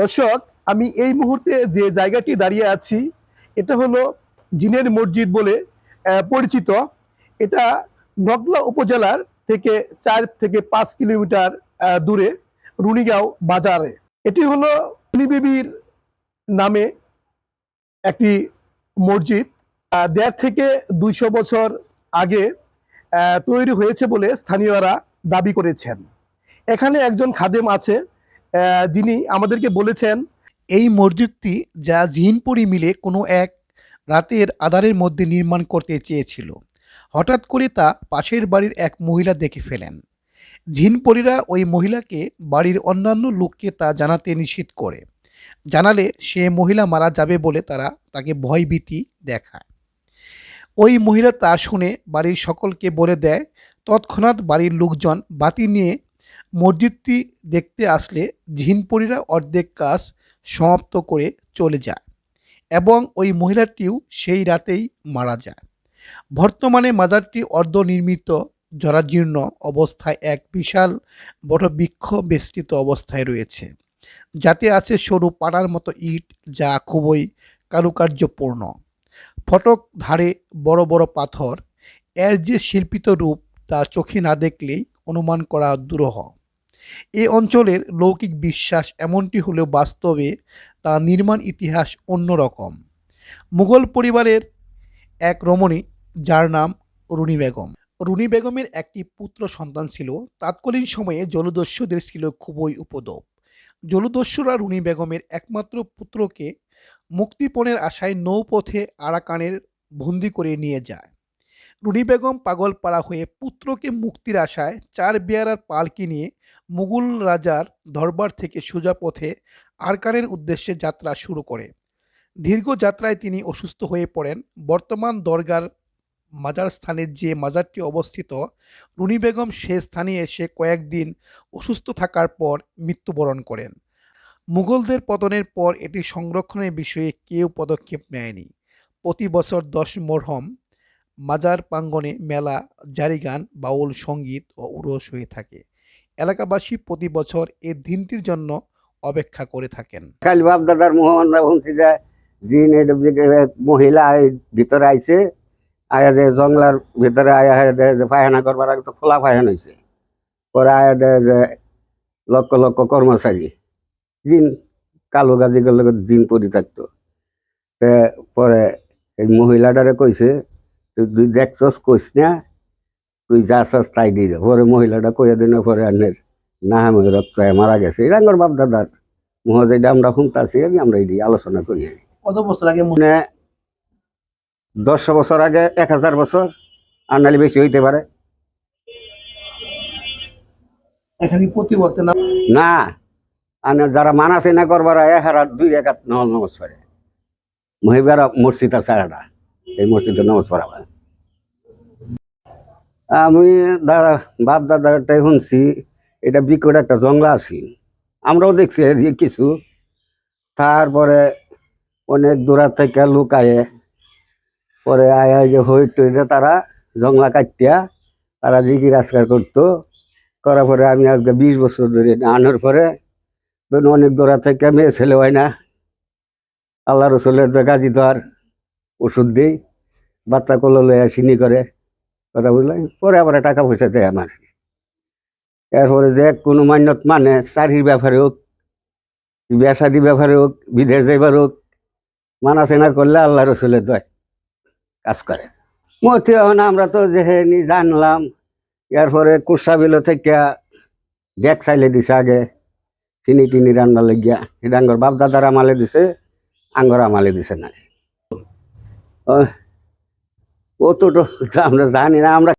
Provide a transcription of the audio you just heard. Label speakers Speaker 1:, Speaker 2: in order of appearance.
Speaker 1: দর্শক, আমি এই মুহূর্তে যে জায়গাটি দাঁড়িয়ে আছি, এটা হলো জিনের মসজিদ বলে পরিচিত। এটা নগলা উপজেলার থেকে চার থেকে পাঁচ কিলোমিটার দূরে, রুনিগাঁও বাজারে। এটি হলো বিবির নামে একটি মসজিদ দেড় থেকে দুইশো বছর আগে তৈরি হয়েছে বলে স্থানীয়রা দাবি করেছেন। এখানে একজন খাদেম আছে যিনি আমাদেরকে বলেছেন,
Speaker 2: এই মসজিদটি যা জিনপুরি মিলে কোনো এক রাতের আধারের মধ্যে নির্মাণ করতে চেয়েছিল। হঠাৎ করে তা পাশের বাড়ির এক মহিলা দেখে ফেলেন। ঝিনপরিরা ওই মহিলাকে বাড়ির অন্যান্য লোককে তা জানাতে নিষেধ করে। জানালে সে মহিলা মারা যাবে বলে তারা তাকে ভয়ভীতি দেখায়। ওই মহিলা তা শুনে বাড়ির সকলকে বলে দেয়, তৎক্ষণাৎ বাড়ির লোকজন বাতি নিয়ে মসজিদটি দেখতে আসলে ঝিনপরিরা অর্ধেক কাজ সমাপ্ত করে চলে যায় এবং ওই মহিলাটিও সেই রাতেই মারা যায়। বর্তমানে মাজারটি অর্ধনির্মিত, জরাজীর্ণ অবস্থায় এক বিশাল বড় বৃক্ষ বেষ্টিত অবস্থায় রয়েছে, যাতে আছে সরু পাড়ার মতো ইট যা খুবই কারুকার্যপূর্ণ। ফটক ধারে বড় বড় পাথর, এর যে শিল্পিত রূপ তা চোখে না দেখলেই অনুমান করা দুরূহ। এ অঞ্চলের লৌকিক বিশ্বাস এমনটি হলেও বাস্তবে তা নির্মাণ ইতিহাস অন্যরকম। মুঘল পরিবারের এক রমণী যার নাম রুনি বেগম। রুনি বেগমের একটি পুত্র সন্তান ছিল। তাৎকালীন সময়ে জলদস্যুদের ছিল খুবই উপদ্রব। জলদস্যুরা রুনি বেগমের একমাত্র পুত্রকে মুক্তিপণের আশায় নৌপথে আরাকানের বন্দি করে নিয়ে যায়। রুনি বেগম পাগল পাড়া হয়ে পুত্রকে মুক্তির আশায় চার বেয়ারার পালকি নিয়ে মুঘল রাজার দরবার থেকে সোজা পথে আরকানের উদ্দেশ্যে যাত্রা শুরু করে। দীর্ঘ যাত্রায় তিনি অসুস্থ হয়ে পড়েন। বর্তমান দরগার মাজার স্থানে যে মাজারটি অবস্থিত, রুনি বেগম সে স্থানে এসে কয়েকদিন অসুস্থ থাকার পর মৃত্যুবরণ করেন। মুঘলদের পতনের পর এটি সংরক্ষণের বিষয়ে কেউ পদক্ষেপ নেয়নি। প্রতি বছর দশ মরহম মাজার প্রাঙ্গণে মেলা জারি গান বাউল, সংগীত ও উরস হয়ে থাকে। এলাকাবাসী প্রতি বছর এই দিনটির জন্য অপেক্ষা করে থাকেন।
Speaker 3: খালি বাপ দাদার মোহনরা শুনছি যে জিন মহিলা ভিতরে আইছে, আয়া যে জঙ্গলার ভিতরে আয়া যে পায়খানা করবার আগে তো খোলা পায়খানা হয়েছে পরে আয়া দেয় যে লক্ষ লক্ষ কর্মচারী, জিন কালো গাজি করলে জিন পরি থাকতো। পরে এই মহিলাটারে কইছে, তুই দেখছস, কইস না তুই যা চাস তাই দিয়ে দে। পরে মহিলাটা কইয়া দিন পরে আনের না আমি রক্ত মারা গেছে। এরাঙ্গর বাপ দাদার মহোদয় আমরা শুনতেছি আমরা এটি আলোচনা করি।
Speaker 1: কত বছর আগে
Speaker 3: মনে দশ বছর আগে এক হাজার বছর আর নাহলে বেশি হইতে পারে।
Speaker 1: এখানে বছর না
Speaker 3: আর যারা মানাসে না করবার এক হাজার দুই এক হাত নল নমস করে মহিবারা মসজিদ আছে এই মসজিদে নমস পড়াবে। আমি দাদা, বাপ দাদাটাই শুনছি, এটা বিকট একটা জংলা আছি। আমরাও দেখছি এদিকে কিছু। তারপরে অনেক দূরা থেকে লোক আয়ে। পরে আয় যে হই টইরে তারা জংলা কাটিয়া তারা জিকির আজকার করতো। করার পরে আমি আজকে বিশ বছর ধরে আনার পরে অনেক দূরা থেকে মেয়ে ছেলে হয় না। আল্লাহ রসুলের গাজি আর ওষুধ দিই। বাচ্চা কলো লইয়া চিনি করে কথা বুঝলাম পরে আবার টাকা পয়সা দেয় আমার। এরপরে যে কোনো মান্যত মানে চাকরির ব্যাপারে হোক বিয়াসাদি ব্যাপারে হোক, বিদেশ যাইবার হোক, মানা চেনা করলে আল্লাহ রসুলের দয়, কাজ করে। মতি না আমরা তো যেহেনি জানলাম, এরপরে কুরসাবিল থেকে ব্যাগ চাইলে দিছে আগে, চিনি টিনি রান্না লাগিয়া। এটা আঙ্গর বাপ দাদার আমালে দিছে, আঙ্গর আমালে দিছে না। তো আমরা জানি না আমরা